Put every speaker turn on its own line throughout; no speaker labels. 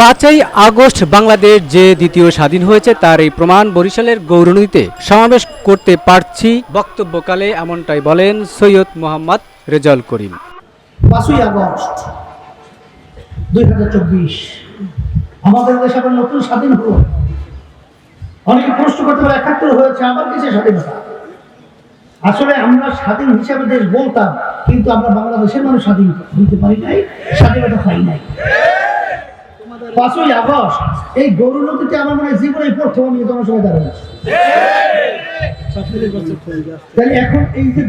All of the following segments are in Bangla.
পাঁচই আগস্ট বাংলাদেশ যে দ্বিতীয় স্বাধীন হয়েছে, তার এই প্রমাণ বরিশালের গৌরনদীতে সমাবেশ করতে পারছি বক্তব্যকালে, এমনটাই বলেন সৈয়দ মোহাম্মদ রেজাল করিম।
পাঁচই আগস্ট দুই হাজার চব্বিশ, আমাদের দেশ আবার নতুন স্বাধীন হলো। অনেকে প্রশ্ন করতে পারে, একাত্তর হয়েছে, আবার কিসে স্বাধীনতা আসলে আমরা স্বাধীন হিসাবে দেশ বলতাম, কিন্তু আমরা বাংলাদেশের মানুষ স্বাধীন হইতে পারি নাই, স্বাধীনতা পাই নাই। পাঁচই আগস্ট, এই গরু নদীতে আমার মনে প্রথম আমি তাহলে এখন এই যে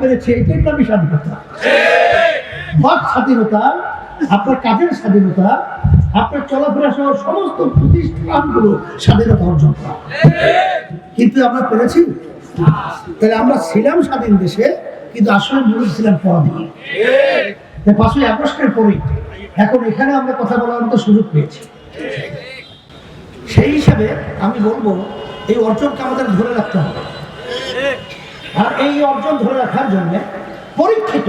পেরেছে, এটাই তো আমি স্বাধীনতা। বাক স্বাধীনতা, আপনার কাজের স্বাধীনতা, আপনার চলাফেরা সহ সমস্ত প্রতিষ্ঠানগুলো স্বাধীনতা অর্জন করা। কিন্তু আমরা পেরেছি? তাহলে আমরা ছিলাম স্বাধীন দেশে, কিন্তু আসলে মূল ছিলাম পরাধীন। পাঁচই আগস্টের পরে এখন এখানে আমরা কথা বলার মতো সুযোগ পেয়েছি। সেই হিসাবে আমি বলব, এই অর্জনকে আমাদের ধরে রাখতে হবে। আর এই অর্জন ধরে রাখার জন্য পরীক্ষিত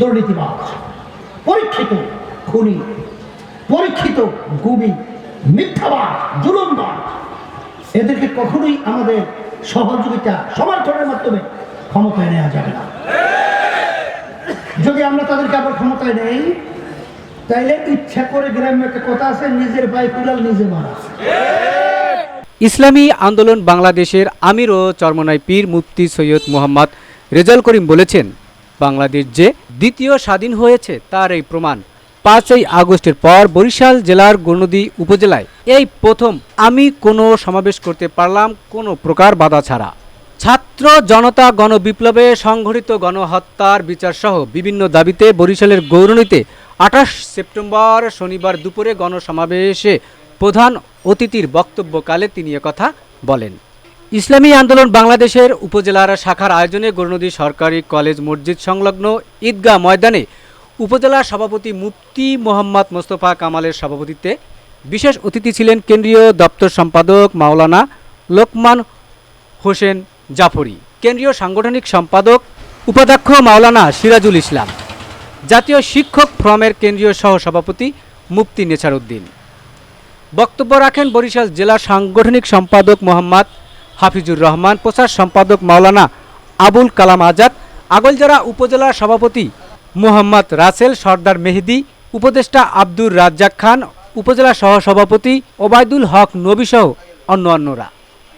দুর্নীতিবাজ, পরীক্ষিত খুনি, পরীক্ষিত গুবি মিথ্যাবাদ জুলুমবাদ এদেরকে কখনোই আমাদের সহযোগিতা সমর্থনের মাধ্যমে ক্ষমতায় নেওয়া যাবে না। যদি আমরা তাদেরকে আবার ক্ষমতায় নেই
ইসলামী আন্দোলন বাংলাদেশের আমির ও চরমনাই পীর মুফতি সৈয়দ মোহাম্মদ রেজাল করিম বলেছেন, বাংলাদেশ যে দ্বিতীয় স্বাধীন হয়েছে তার এই প্রমাণ। পাঁচই আগস্টের পর বরিশাল জেলার গণদী উপজেলায় এই প্রথম আমি কোনো সমাবেশ করতে পারলাম কোনো প্রকার বাধা ছাড়া। ছাত্র জনতা গণবিপ্লবে সংঘটিত গণহত্যার বিচারসহ বিভিন্ন দাবিতে বরিশালের গৌরনীতে আঠাশ সেপ্টেম্বর শনিবার দুপুরে গণসমাবেশে প্রধান অতিথির বক্তব্যকালে তিনি কথা বলেন। ইসলামী আন্দোলন বাংলাদেশের উপজেলার শাখার আয়োজনে গৌরনদী সরকারি কলেজ মসজিদ সংলগ্ন ঈদগাহ ময়দানে উপজেলা সভাপতি মুফতি মোহাম্মদ মোস্তফা কামালের সভাপতিত্বে বিশেষ অতিথি ছিলেন কেন্দ্রীয় দপ্তর সম্পাদক মাওলানা লোকমান হোসেন জাফরি, কেন্দ্রীয় সাংগঠনিক সম্পাদক উপাধ্যক্ষ মাওলানা সিরাজুল ইসলাম। জাতীয় শিক্ষক ফ্রমের কেন্দ্রীয় সহসভাপতি মুফতি নেছার উদ্দিন বক্তব্য রাখেন বরিশাল জেলা সাংগঠনিক সম্পাদক মোহাম্মদ হাফিজুর রহমান, প্রচার সম্পাদক মাওলানা আবুল কালাম আজাদ, আগলজরা উপজেলা সভাপতি মোহাম্মদ রাসেল সর্দার মেহেদি, উপদেষ্টা আব্দুর রাজ্জাক খান, উপজেলা সহসভাপতি ওবায়দুল হক নবীসহ অন্য অন্যরা